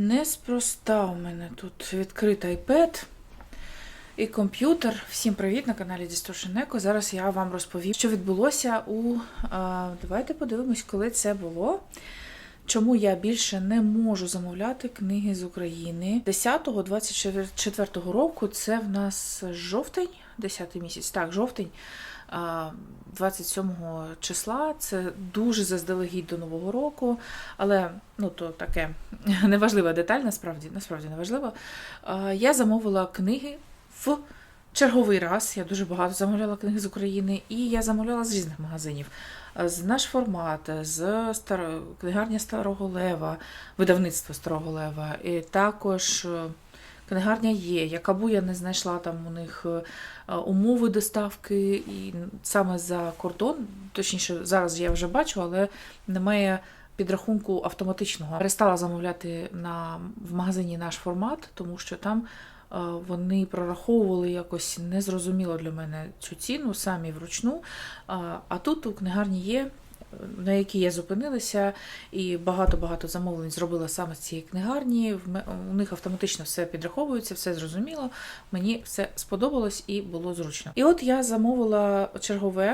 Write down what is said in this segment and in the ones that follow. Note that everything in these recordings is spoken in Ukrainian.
Неспроста у мене тут відкритий iPad і комп'ютер. Всім привіт на каналі Distortion Echo. Зараз я вам розповім, що відбулося у. А, давайте подивимось, коли це було. Чому я більше не можу замовляти книги з України 10-24 року. Це в нас жовтень, 10 місяць, так, жовтень. А, 27 числа це дуже заздалегідь до Нового року, але ну то таке неважлива деталь, насправді насправді неважливо. А, Я замовила книги в черговий раз. Я дуже багато замовляла книги з України, і я замовляла з різних магазинів. З наш формат, з старо... книгарня Старого Лева, видавництво Старого Лева, і також е, книгарня є. Якабу я не знайшла там у них е, умови доставки, і саме за кордон, точніше, зараз я вже бачу, але немає підрахунку автоматичного. Перестала замовляти на, в магазині наш формат, тому що там е, вони прораховували якось незрозуміло для мене цю ціну, самі вручну. А, а тут у книгарні є. На якій я зупинилася, і багато-багато замовлень зробила саме з цієї книгарні. У них автоматично все підраховується, все зрозуміло. Мені все сподобалось і було зручно. І от я замовила чергове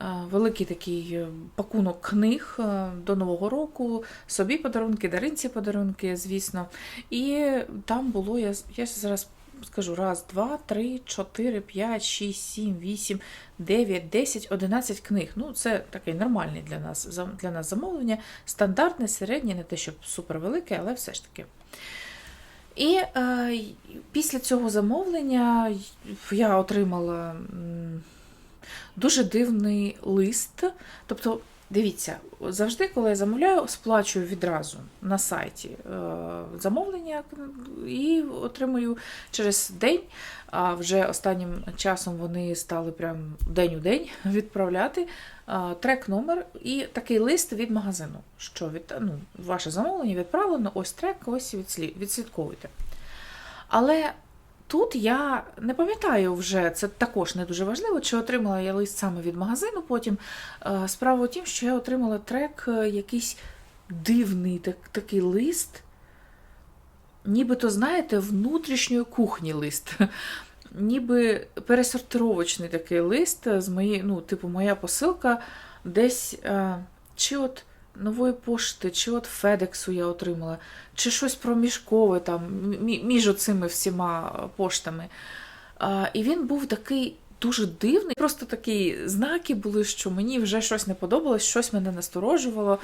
е, великий такий е, пакунок книг е, до Нового року, собі подарунки, даринці подарунки, звісно. І там було, я, я зараз скажу, раз, два, три, чотири, п'ять, шість, сім, вісім, дев'ять, десять, одинадцять книг. Ну, це таке нормальне для нас, для нас замовлення. Стандартне, середнє, не те, щоб супервелике, але все ж таки. І е, після цього замовлення я отримала дуже дивний лист. Тобто, дивіться, завжди, коли я замовляю, сплачую відразу на сайті е, замовлення і отримую через день. А вже останнім часом вони стали прям день у день відправляти а, трек номер і такий лист від магазину. Що від, ну, ваше замовлення відправлено, ось трек, ось відслід, відслідковуйте. Але тут я не пам'ятаю вже, це також не дуже важливо, чи отримала я лист саме від магазину потім. Е, Справа в тім, що я отримала трек, е, якийсь дивний так, такий лист. Нібито, знаєте, внутрішньої кухні лист. Ніби пересортировочний такий лист з моєї, ну, типу, моя посилка десь е, чи от нової пошти, чи от Федексу я отримала, чи щось проміжкове там між оцими всіма поштами. І він був такий дуже дивний. Просто такі знаки були, що мені вже щось не подобалось, щось мене насторожувало.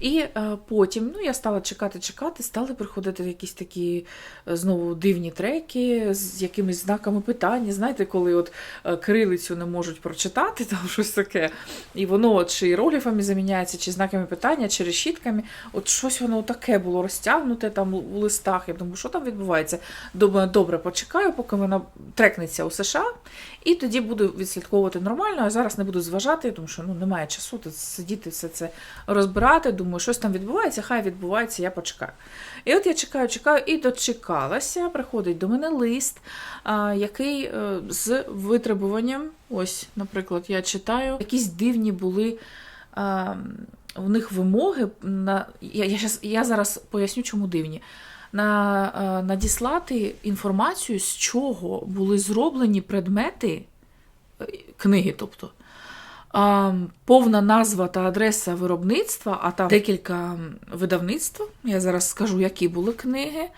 І е, потім ну, я стала чекати, чекати, стали приходити якісь такі е, знову дивні треки з якимись знаками питання. Знаєте, коли от е, кирилицю не можуть прочитати, там щось таке. І воно чи іерогліфами заміняється, чи знаками питання, чи решітками. От щось воно таке було розтягнуте там у листах. Я думаю, що там відбувається. Думаю, добре, почекаю, поки вона трекнеться у США, і тоді буду відслідковувати нормально. А зараз не буду зважати, тому що ну немає часу тут сидіти все це розбирати. Думаю, щось там відбувається, хай відбувається, я почекаю. І от я чекаю, чекаю і дочекалася. Приходить до мене лист, який е, з витребуванням. Ось, наприклад, я читаю, якісь дивні були. У них вимоги на я, я, я зараз поясню, чому дивні. Е, надіслати інформацію, з чого були зроблені предмети е, книги, тобто повна назва та адреса виробництва, а там декілька видавництв. Я зараз скажу, які були книги.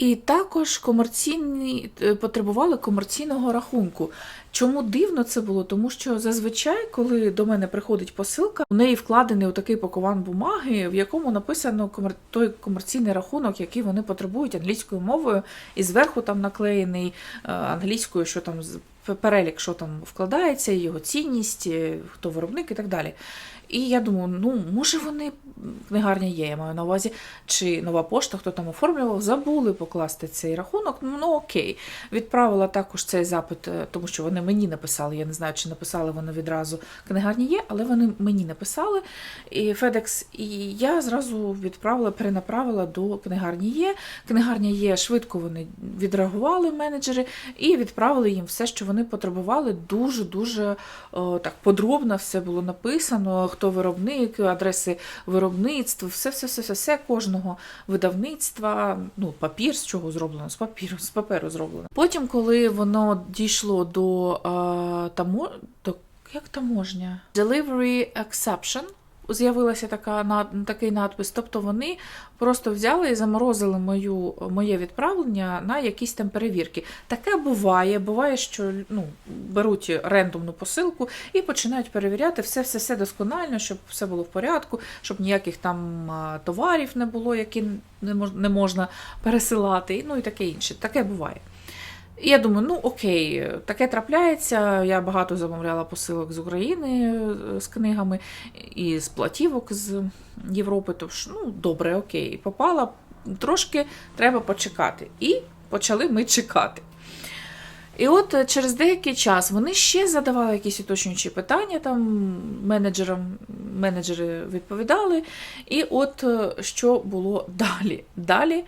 І також комерційні е, потребували комерційного рахунку. Чому дивно це було? Тому що зазвичай, коли до мене приходить посилка, у неї вкладений такий пакуван бумаги, в якому написано той комерційний рахунок, який вони потребують англійською мовою, і зверху там наклеєний е, англійською, що там перелік, що там вкладається, його цінність, е, хто виробник і так далі. І я думаю, ну може вони книгарня є, я маю на увазі, чи нова пошта, хто там оформлював, забули покласти цей рахунок. Ну, окей. Відправила також цей запит, е, тому що вони мені написали. Я не знаю, чи написали вони відразу книгарні є, але вони мені написали. І FedEx, і я зразу відправила, перенаправила до книгарні є. Книгарня є, швидко вони відреагували менеджери і відправили їм все, що вони потребували. Дуже дуже так подробно все було написано. Хто виробник, адреси виробництва, все, все, все, все, все кожного видавництва. Ну, папір з чого зроблено? З папіру, з паперу зроблено. Потім, коли воно дійшло до а, тамо, до як таможня? Delivery Exception. З'явилася така над- такий надпис. Тобто вони просто взяли і заморозили мою, моє відправлення на якісь там перевірки. Таке буває. Буває, що ну, беруть рендомну посилку і починають перевіряти все, все, все досконально, щоб все було в порядку, щоб ніяких там товарів не було, які не можна пересилати, ну і таке інше. Таке буває. І я думаю, ну окей, таке трапляється. Я багато замовляла посилок з України е, з книгами і з платівок з Європи. Тож, ну, добре, окей. Попала, трошки треба почекати. І почали ми чекати. І от е, через деякий час вони ще задавали якісь уточнюючі питання там менеджерам, менеджери відповідали. І от е, що було далі? Далі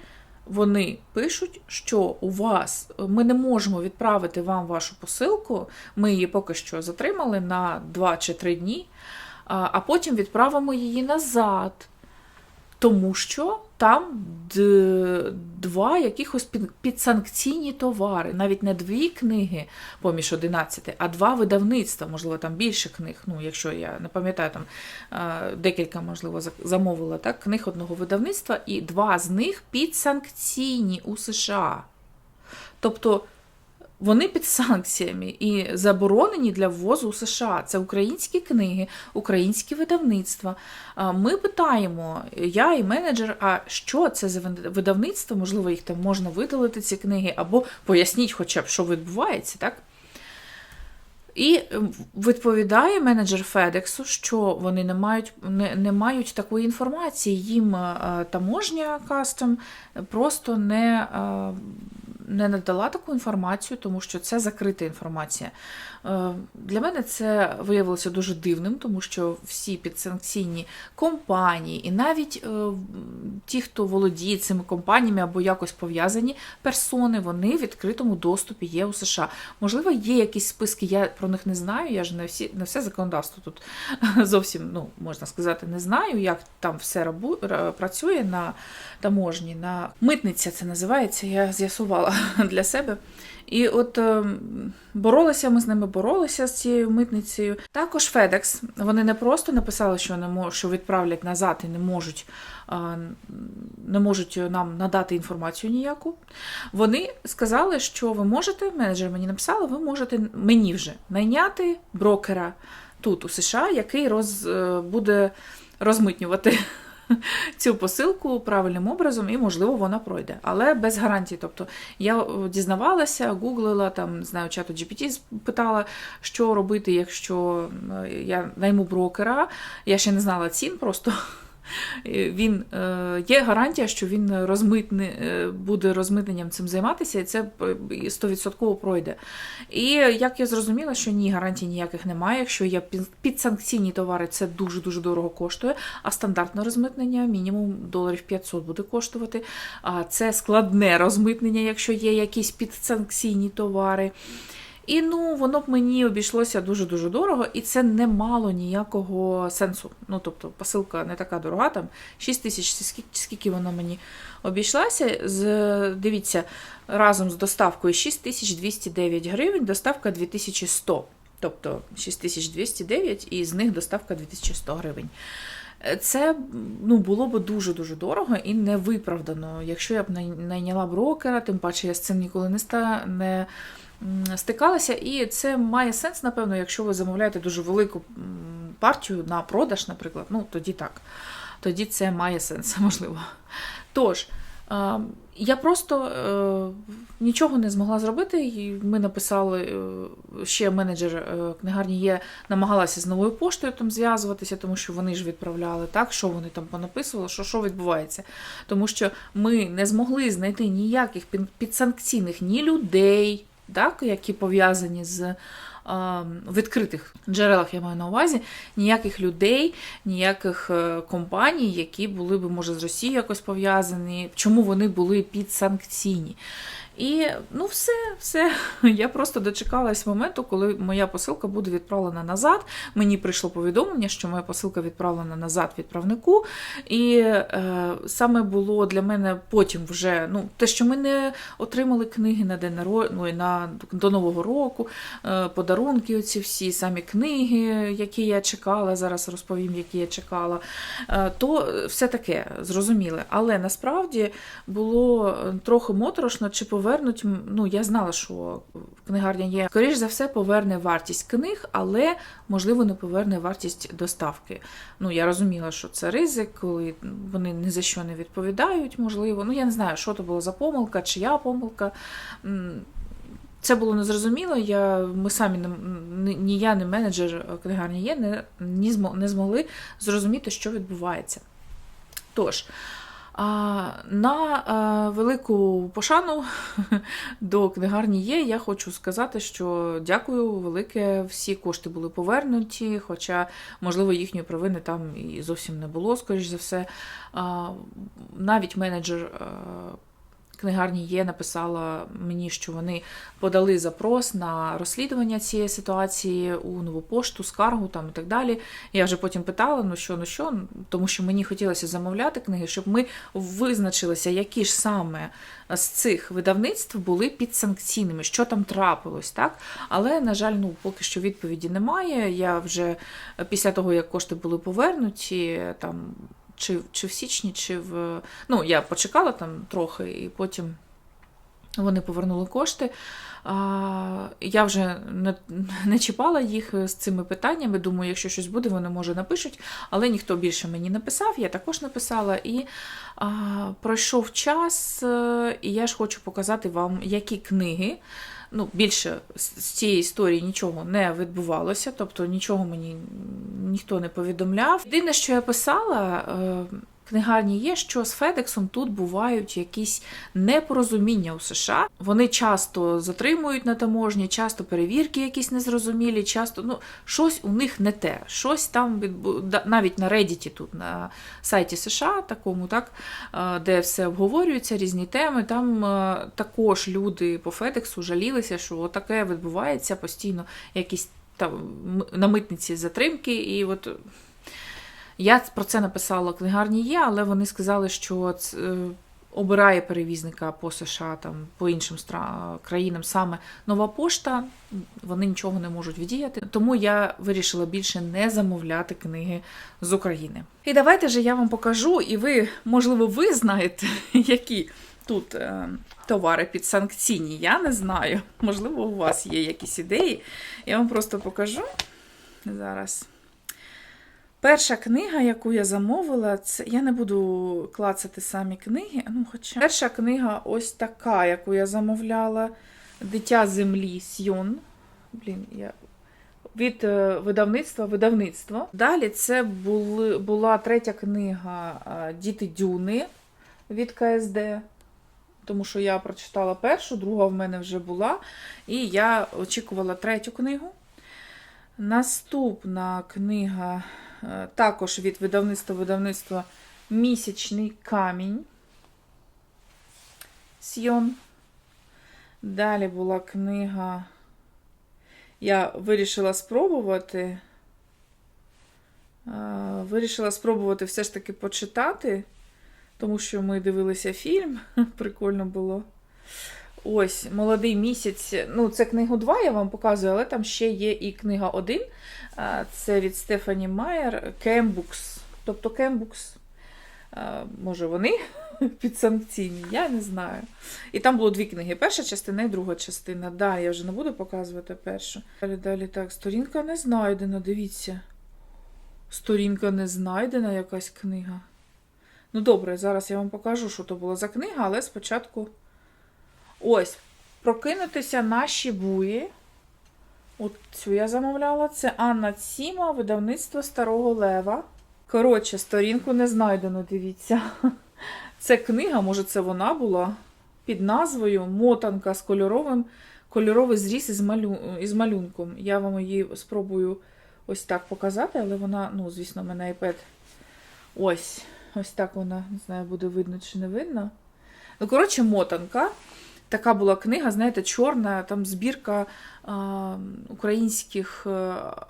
вони пишуть, що у вас ми не можемо відправити вам вашу посилку. Ми її поки що затримали на 2 чи 3 дні, а потім відправимо її назад. Тому що там два якихось під- підсанкційні товари, навіть не дві книги поміж 11, а два видавництва, можливо, там більше книг. Ну, якщо я не пам'ятаю, там декілька, можливо, замовила так, книг одного видавництва, і два з них підсанкційні у США. Тобто вони під санкціями і заборонені для ввозу у США. Це українські книги, українські видавництва. Ми питаємо, я і менеджер, а що це за видавництво? Можливо, їх там можна видалити ці книги, або поясніть, хоча б, що відбувається, так? І відповідає менеджер Федексу, що вони не мають, не, не мають такої інформації. Їм е, таможня кастом просто не, е, не надала таку інформацію, тому що це закрита інформація. Е, Для мене це виявилося дуже дивним, тому що всі підсанкційні компанії, і навіть е, ті, хто володіє цими компаніями або якось пов'язані персони, вони в відкритому доступі є у США. Можливо, є якісь списки, я про них не знаю. Я ж не всі не все законодавство тут зовсім, ну можна сказати, не знаю, як там все рабу, працює на таможні, на митниця це називається. Я з'ясувала для себе. І от е, боролися ми з ними, боролися з цією митницею. Також FedEx, вони не просто написали, що не мож, що відправлять назад і не можуть, е, не можуть нам надати інформацію ніяку. Вони сказали, що ви можете, менеджер мені написали, ви можете мені вже найняти брокера тут у США, який роз, е, буде розмитнювати цю посилку правильним образом, і, можливо, вона пройде. Але без гарантії. Тобто я е, дізнавалася, гуглила, там, знаю, чату GPT питала, що робити, якщо е, я найму брокера. Я ще не знала цін просто. І Він е, є гарантія, що він розмитне, е, буде розмитненням цим займатися, і це е, 100% пройде. І як я зрозуміла, що ні, гарантій ніяких немає. Якщо є підсанкційні товари, це дуже дуже дорого коштує. А стандартне розмитнення мінімум доларів 500 буде коштувати. А це складне розмитнення, якщо є якісь підсанкційні товари. І ну, воно б мені обійшлося дуже-дуже дорого, і це не мало ніякого сенсу. Ну, тобто, посилка не така дорога, там 6 тисяч, скільки, скільки вона мені обійшлася. З, дивіться, разом з доставкою 6209 гривень, доставка 2100. Тобто 6209 і з них доставка 2100 гривень. Це ну, було б дуже-дуже дорого і невиправдано. Якщо я б найняла брокера, тим паче я з цим ніколи не, ста, не стикалася. І це має сенс, напевно, якщо ви замовляєте дуже велику партію на продаж, наприклад, ну тоді так. Тоді це має сенс, можливо. Тож, я просто е, нічого не змогла зробити. Ми написали е, ще менеджер е, книгарні є, намагалася з новою поштою там зв'язуватися, тому що вони ж відправляли так, що вони там понаписували, що, що відбувається. Тому що ми не змогли знайти ніяких підсанкційних ні людей, так, які пов'язані з е, відкритих джерелах, я маю на увазі, ніяких людей, ніяких е, компаній, які були б, може, з Росією якось пов'язані, чому вони були підсанкційні. І ну, все, все. Я просто дочекалась моменту, коли моя посилка буде відправлена назад. Мені прийшло повідомлення, що моя посилка відправлена назад відправнику. І е, саме було для мене потім вже ну, те, що ми не отримали книги на день ну, і на до Нового року, е, подарунки, оці всі самі книги, які я чекала. Зараз розповім, які я чекала. Е, то все таке зрозуміле. Але насправді було трохи моторошно, чи повернуть. Ну, я знала, що книгарня є. Скоріш за все, поверне вартість книг, але можливо не поверне вартість доставки. Ну, я розуміла, що це ризик, коли вони ні за що не відповідають, можливо. Ну, я не знаю, що то було за помилка, чия помилка. Це було незрозуміло. Я, ми самі ні, я, ні менеджер книгарні є, не, не змогли зрозуміти, що відбувається. Тож, на а, велику пошану до книгарні є. Я хочу сказати, що дякую велике. Всі кошти були повернуті, хоча, можливо, їхньої провини там і зовсім не було, скоріш за все. Навіть менеджер. Книгарні є написала мені, що вони подали запрос на розслідування цієї ситуації у нову пошту, скаргу там і так далі. Я вже потім питала, ну що, ну що, тому що мені хотілося замовляти книги, щоб ми визначилися, які ж саме з цих видавництв були підсанкційними, що там трапилось, так? Але, на жаль, ну поки що відповіді немає. Я вже після того, як кошти були повернуті, там. Чи, чи в січні, чи в. Ну, я почекала там трохи, і потім вони повернули кошти. А, я вже не, не чіпала їх з цими питаннями. Думаю, якщо щось буде, вони може напишуть. Але ніхто більше мені не писав, я також написала. І а, пройшов час, е, і я ж хочу показати вам, які книги. Ну, більше з цієї історії нічого не відбувалося, тобто нічого мені ніхто не повідомляв. Єдине, що я писала, е, книгарні є, що з Федексом тут бувають якісь непорозуміння у США. Вони часто затримують на таможні, часто перевірки якісь незрозумілі, часто ну, щось у них не те. Щось там відбу... навіть на Reddit тут на сайті США, такому, так, е, де все обговорюється, різні теми. Там е, також люди по Федексу жалілися, що таке відбувається постійно, якісь там на митниці затримки, і от. Я про це написала книгарні є, але вони сказали, що ц- е, обирає перевізника по США, там, по іншим країнам саме нова пошта, вони нічого не можуть віддіяти. Тому я вирішила більше не замовляти книги з України. І давайте же я вам покажу, і ви, можливо, ви знаєте, які тут е, товари підсанкційні. Я не знаю. Можливо, у вас є якісь ідеї. Я вам просто покажу зараз. Перша книга, яку я замовила, це я не буду клацати самі книги. Ну, хоча перша книга ось така, яку я замовляла. Дитя землі Сьон. Блін, я від е, видавництва видавництво. Далі це були, була третя книга е, Діти Дюни від КСД. Тому що я прочитала першу, друга в мене вже була. І я очікувала третю книгу. Наступна книга також від видавництва видавництва Місячний камінь. Сйон. Далі була книга. Я вирішила спробувати. е, Вирішила спробувати все ж таки почитати, тому що ми дивилися фільм. Прикольно було. Ось, молодий місяць. Ну, це книгу 2 я вам показую, але там ще є і книга 1. Це від Стефані Майер Кембукс. Тобто Кембукс. Може, вони підсанкційні, я не знаю. І там було дві книги: перша частина і друга частина. Да, я вже не буду показувати першу. Далі, далі так, сторінка не знайдена, дивіться. Сторінка не знайдена, якась книга. Ну, добре, зараз я вам покажу, що то була за книга, але спочатку. Ось, прокинутися наші буї. От цю я замовляла. Це Анна Ціма, видавництво Старого Лева. Коротше, сторінку не знайдено, дивіться. Це книга, може, це вона була під назвою Мотанка з кольоровим, кольоровий зріз із, малю... із малюнком. Я вам її спробую ось так показати, але вона, ну, звісно, мене iPad. Ось, ось так вона, не знаю, буде видно чи не видно. Ну, коротше, мотанка. Така була книга, знаєте, чорна, там збірка українських е,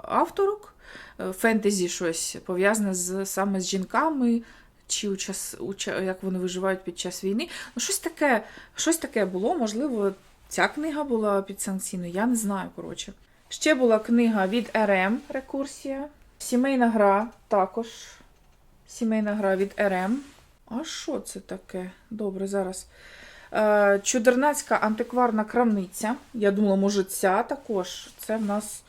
авторок, е, фентезі щось пов'язане з саме з жінками. Чи у час, у, як вони виживають під час війни. Ну, щось таке, щось таке було. Можливо, ця книга була підсанкційною, я не знаю, коротше. Ще була книга від РМ Рекурсія. Сімейна гра також. Сімейна гра від РМ. А що це таке? Добре, зараз. Е, Чудернацька антикварна крамниця. Я думала, може, ця також. Це в нас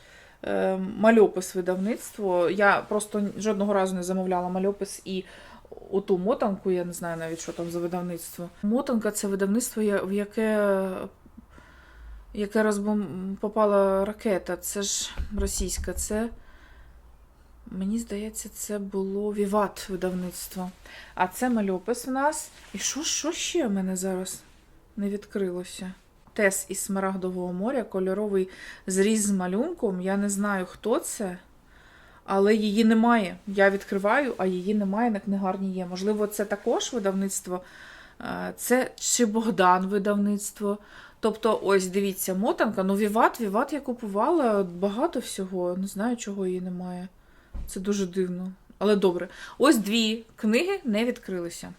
е, мальопис видавництво. Я просто жодного разу не замовляла мальопис і оту мотанку, я не знаю навіть, що там за видавництво. Мотанка це видавництво, в яке, яке розбом... попала ракета. Це ж російська, це. Мені здається, це було Віват видавництво. А це мальопис в нас. І що, що ще в мене зараз не відкрилося? Тес із Смарагдового моря, кольоровий зріз з малюнком. Я не знаю, хто це, але її немає. Я відкриваю, а її немає на книгарні є. Можливо, це також видавництво. Е, Це чи Богдан видавництво. Тобто, ось дивіться, мотанка. Ну, Віват, Віват я купувала багато всього. Не знаю, чого її немає. Це дуже дивно. Але добре. Ось дві книги не відкрилися.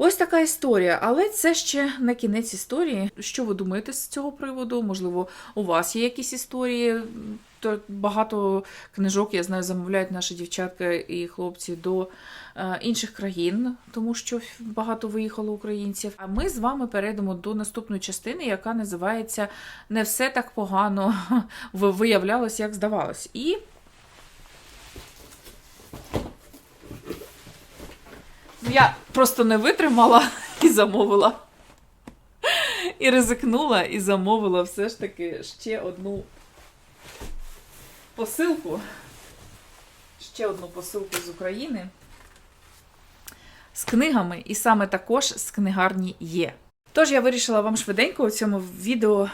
Ось така історія, але це ще не кінець історії. Що ви думаєте з цього приводу? Можливо, у вас є якісь історії? То багато книжок, я знаю, замовляють наші дівчатка і хлопці до е, інших країн, тому що багато виїхало українців. А ми з вами перейдемо до наступної частини, яка називається Не все так погано ви- виявлялось, як здавалось. І я просто не витримала і замовила. І ризикнула, і замовила все ж таки ще одну посилку. Ще одну посилку з України. З книгами, і саме також з книгарні є. Тож я вирішила вам швиденько у цьому відео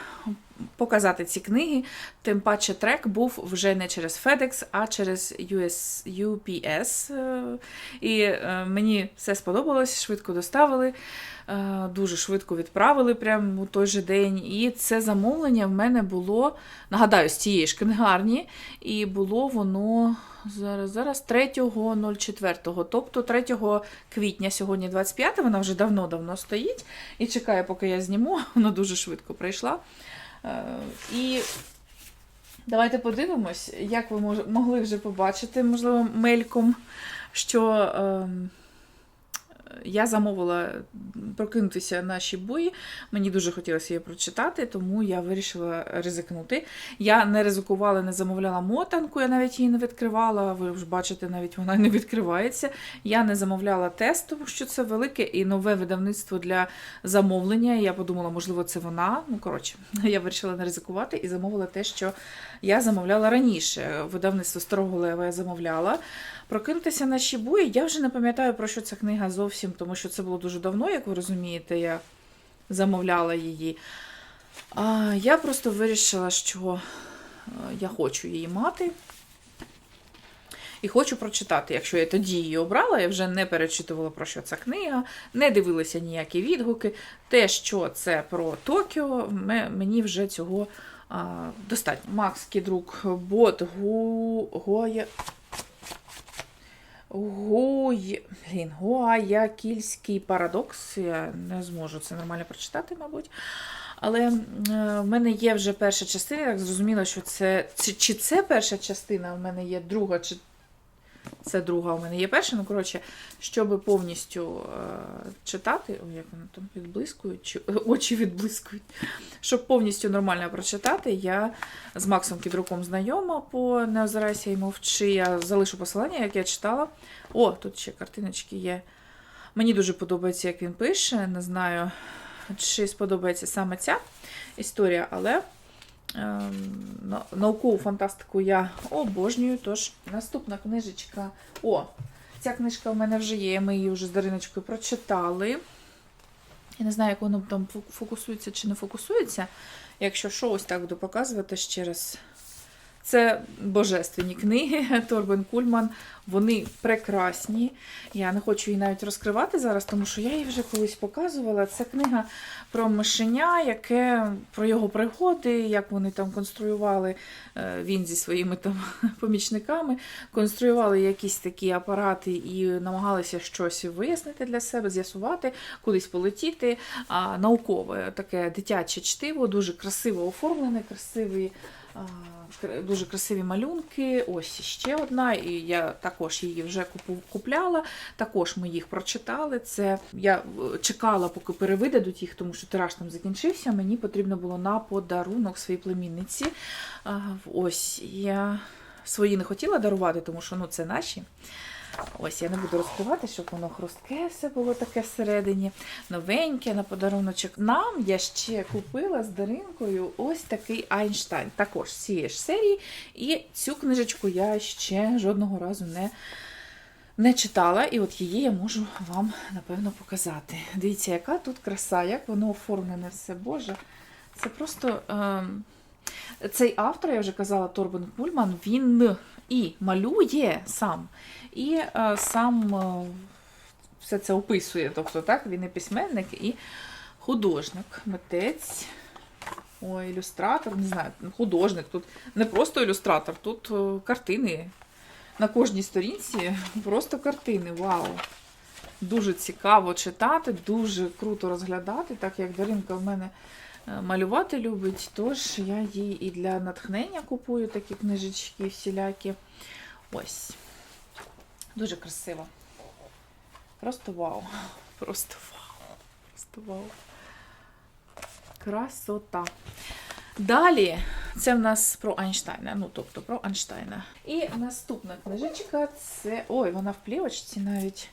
показати ці книги. Тим паче трек був вже не через FedEx, а через US, UPS. Е, І е, мені все сподобалось, швидко доставили, е, дуже швидко відправили прямо у той же день. І це замовлення в мене було, нагадаю, з цієї ж книгарні, і було воно зараз, зараз 3.04, тобто 3 квітня, сьогодні 25, вона вже давно-давно стоїть і чекає, поки я зніму, вона дуже швидко прийшла. Е, І давайте подивимось, як ви могли вже побачити, можливо, мельком, що ем, я замовила прокинутися наші бої. Мені дуже хотілося її прочитати, тому я вирішила ризикнути. Я не ризикувала, не замовляла мотанку, я навіть її не відкривала. Ви вже бачите, навіть вона не відкривається. Я не замовляла тест, що це велике і нове видавництво для замовлення. Я подумала, можливо, це вона. Ну, коротше, я вирішила не ризикувати і замовила те, що я замовляла раніше. Видавництво Старого Лева я замовляла. Прокинутися на Шібуї. Я вже не пам'ятаю, про що ця книга зовсім, тому що це було дуже давно, як ви розумієте, я замовляла її. А, я просто вирішила, що е, я хочу її мати. І хочу прочитати. Якщо я тоді її обрала, я вже не перечитувала про що ця книга, не дивилася ніякі відгуки. Те, що це про Токіо, ме- мені вже цього а, достатньо. Макс Кідрук, бот, гу, гоя. Гуй... Блін, Гуаякільський парадокс. Я не зможу це нормально прочитати, мабуть. Але е, в мене є вже перша частина, я так зрозуміла, що це. Чи, чи це перша частина, в мене є друга, чи це друга, у мене є перша. Ну, коротше, щоб повністю е, читати, Ой, як воно там відблискують, чи очі відблискують. Щоб повністю нормально прочитати, я з Максом Кідруком знайома по Не озирайся і мовчи. Я залишу посилання, як я читала. О, тут ще картиночки є. Мені дуже подобається, як він пише. Не знаю, чи сподобається саме ця історія, але наукову фантастику я обожнюю. Тож наступна книжечка. О, ця книжка в мене вже є. Ми її вже з Дариночкою прочитали. Я не знаю, як воно там фокусується чи не фокусується. Якщо що, ось так буду показувати ще раз. Це божественні книги Торбен Кульман. Вони прекрасні. Я не хочу її навіть розкривати зараз, тому що я її вже колись показувала. Це книга про мишеня, яке про його пригоди, як вони там конструювали е, він зі своїми там помічниками, конструювали якісь такі апарати і намагалися щось вияснити для себе, з'ясувати, кудись полетіти. А, наукове таке дитяче чтиво, дуже красиво оформлене, красиві. Дуже красиві малюнки. Ось ще одна, і я також її вже купляла. Також ми їх прочитали. Це я е, чекала, поки перевидадуть їх, тому що тираж там закінчився. Мені потрібно було на подарунок своїй племінниці. Ось я свої не хотіла дарувати, тому що ну, це наші. Ось я не буду розкривати, щоб воно хрустке все було таке всередині, новеньке на подаруночок. Нам я ще купила з Даринкою ось такий Айнштайн, також з цієї ж серії. І цю книжечку я ще жодного разу не, не читала, і от її я можу вам напевно показати. Дивіться, яка тут краса, як воно оформлене все, Боже. Це просто. Ем... Цей автор, я вже казала, Торбен Кульман, він і малює сам, і е, сам е, все це описує. Тобто, так, він і письменник, і художник, митець, ой, ілюстратор, не знаю, художник. Тут не просто ілюстратор, тут е, картини. На кожній сторінці просто картини. Вау! Дуже цікаво читати, дуже круто розглядати, так як Даринка в мене малювати любить, тож я їй і для натхнення купую такі книжечки всілякі. Ось. Дуже красиво. Просто вау. Просто вау. Просто вау. Красота. Далі, це в нас про Айнштайна. Ну, тобто про Айнштайна. І наступна книжечка це. Ой, вона в плівочці навіть.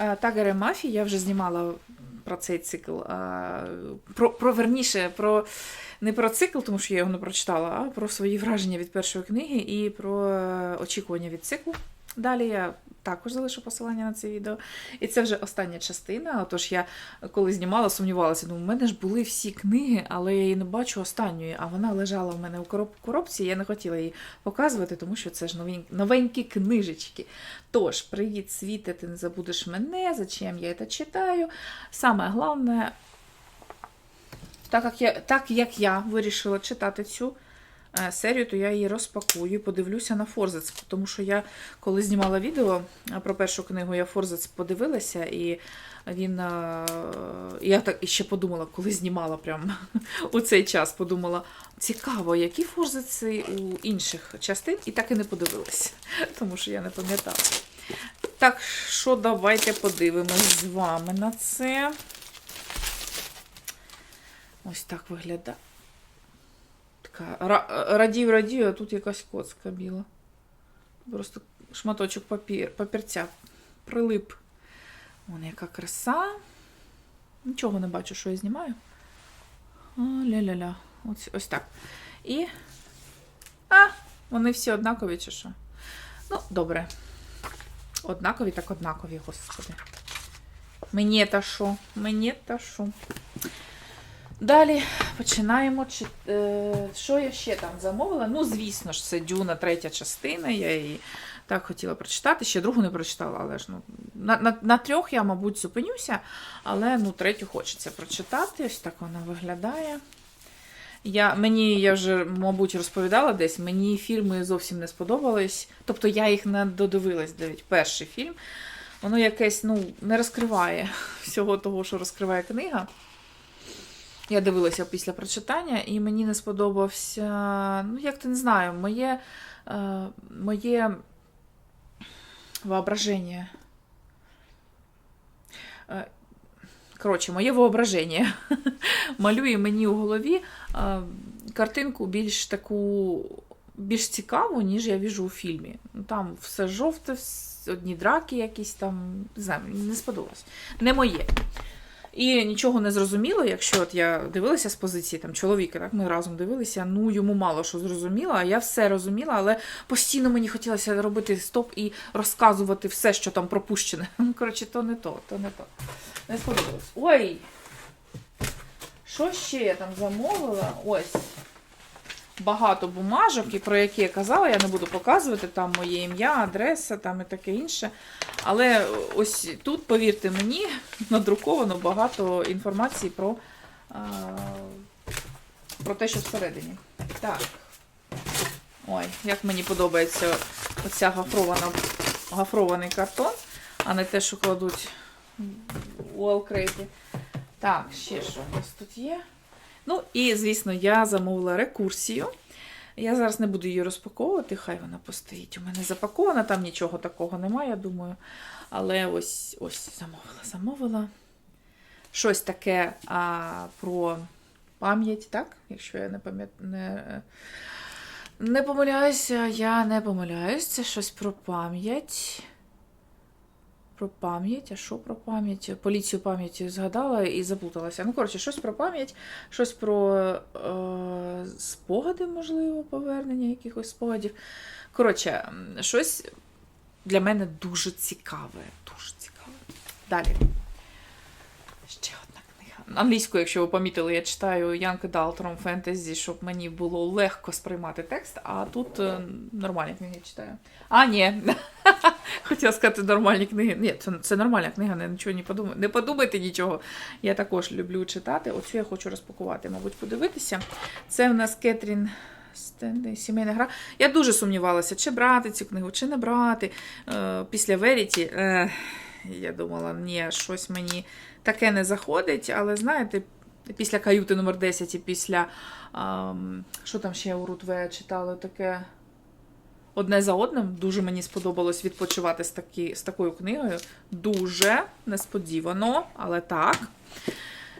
Е, Тагере Мафі, я вже знімала про цей цикл. а, Про, про верніше, про не про цикл, тому що я його не прочитала, а про свої враження від першої книги і про е, очікування від циклу. Далі я також залишу посилання на це відео. І це вже остання частина. Отож, я коли знімала, сумнівалася, думаю, у мене ж були всі книги, але я її не бачу останньої, а вона лежала в мене у коробці, я не хотіла її показувати, тому що це ж новень- новенькі книжечки. Тож, привіт, світе, ти не забудеш мене, зачем я це читаю. Саме головне, так як я, так як я вирішила читати цю серію, то я її розпакую і подивлюся на Форзац. Тому що я, коли знімала відео е, про першу книгу, я Форзац подивилася, і він. е, Я так ще подумала, коли знімала прям у цей час, подумала, цікаво, які форзаци у інших частин, і так і не подивилася, тому що я не пам'ятала. Так що давайте подивимось з вами на це. Ось так виглядає. Така ра- радію, радію, а тут якась коцка біла. Просто шматочок папір, папірця прилип. Вон яка краса. Нічого не бачу, що я знімаю. Ля-ля-ля. Ось, ось так. І. А! Вони всі однакові, чи що? Ну, добре. Однакові, так однакові, господи. Мені та що? Мені та що? Далі починаємо. чи- е, Що я ще там замовила? Ну, звісно ж, це Дюна, третя частина. Я її так хотіла прочитати. Ще другу не прочитала, але ж ну, на, на, на трьох я, мабуть, зупинюся, але ну, третю хочеться прочитати. Ось так вона виглядає. Я, мені, я вже, мабуть, розповідала десь, мені фільми зовсім не сподобались. Тобто я їх не додивилась навіть перший фільм. Воно якесь ну, не розкриває всього того, що розкриває книга. Я дивилася після прочитання, і мені не сподобався. Ну, як ти не знаю, моє, е, моє воображення. Е, Коротше, моє воображення малює мені у голові е, картинку більш таку, більш цікаву, ніж я віжу у фільмі. Ну, Там все жовте, одні драки якісь там, не знаю, не сподобалось. Не моє. І нічого не зрозуміло, якщо от я дивилася з позиції там, чоловіка, так ми разом дивилися, ну йому мало що зрозуміло, а я все розуміла, але постійно мені хотілося робити стоп і розказувати все, що там пропущене. Ну, Коротше, то не то, то не то. Не сподобалось. Ой! Що ще я там замовила? Ось. Багато бумажок, і про які я казала, я не буду показувати, там моє ім'я, адреса там і таке інше. Але ось тут, повірте мені, надруковано багато інформації про, а, про те, що всередині. Так. Ой, як мені подобається оця гафрована, гафрований картон, а не те, що кладуть у алкрейті. Так, ще що у нас тут є? Ну, і, звісно, я замовила рекурсію. Я зараз не буду її розпаковувати, хай вона постоїть. У мене запакована, там нічого такого немає, я думаю. Але ось ось замовила. Замовила щось таке а, про пам'ять, так? Якщо я не пам'ятаю. Не, не помиляюся, я не помиляюсь. Це щось про пам'ять. Про пам'ять, а що про пам'ять? Поліцію пам'яті згадала і заплуталася. Ну, коротше, щось про пам'ять, щось про е, спогади, можливо, повернення якихось спогадів. Коротше, щось для мене дуже цікаве. Дуже цікаве. Далі. Англійською, якщо ви помітили, я читаю Янки Далтром фентезі, щоб мені було легко сприймати текст, а тут е, нормальні книги читаю. А, ні. Хотіла сказати нормальні книги. Ні, це, це нормальна книга, не, нічого не подумайте. Не подумайте нічого. Я також люблю читати. Оцю я хочу розпакувати, мабуть, подивитися. Це в нас Кетрін сімейна гра. Я дуже сумнівалася, чи брати цю книгу, чи не брати. Е, після Веріті. Е, я думала, ні, щось мені таке не заходить, але знаєте, після каюти номер 10 і після. ам, що там ще у Рутве читали таке одне за одним. Дуже мені сподобалось відпочивати з, такі, з такою книгою. Дуже несподівано, але так.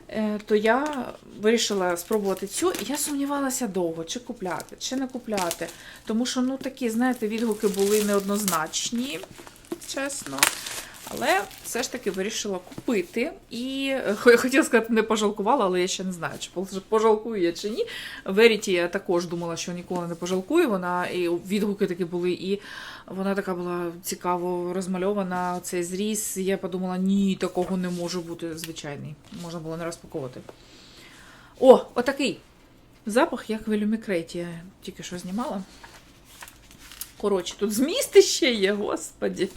Е, То я вирішила спробувати цю, і я сумнівалася довго, чи купляти, чи не купляти. Тому що, ну, такі, знаєте, відгуки були неоднозначні, чесно. Але все ж таки вирішила купити. І е, хотіла сказати, не пожалкувала, але я ще не знаю, чи пожалкую я чи ні. Веріті я також думала, що ніколи не пожалкую. Вона і відгуки такі були, і вона така була цікаво розмальована. Цей зріз. Я подумала, ні, такого не може бути звичайний. Можна було не розпаковувати. О, отакий запах, як в Елюмікреті. Я тільки що знімала. Коротше, тут зміст ще є, господі.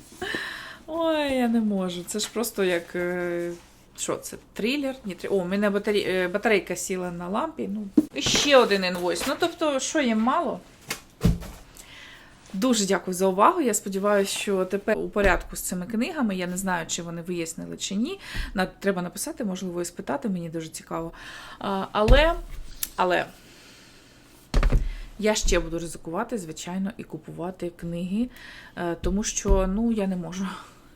Ой, я не можу. Це ж просто як. е, Що це? Трилер? Ні, три... О, у мене батарей... батарейка сіла на лампі. Ну, і ще один інвойс. Ну, тобто, що є мало. Дуже дякую за увагу. Я сподіваюся, що тепер у порядку з цими книгами. Я не знаю, чи вони вияснили чи ні. Треба написати, можливо, і спитати, мені дуже цікаво. Але, але я ще буду ризикувати, звичайно, і купувати книги, е, тому що ну, я не можу.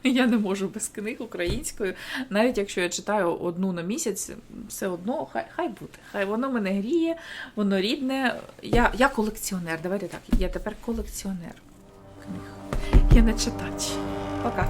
Я не можу без книг українською. Навіть якщо я читаю одну на місяць, все одно хай, хай буде. Хай воно мене гріє, воно рідне. Я, я колекціонер. Давайте так. Я тепер колекціонер книг. Я не читач. Пока.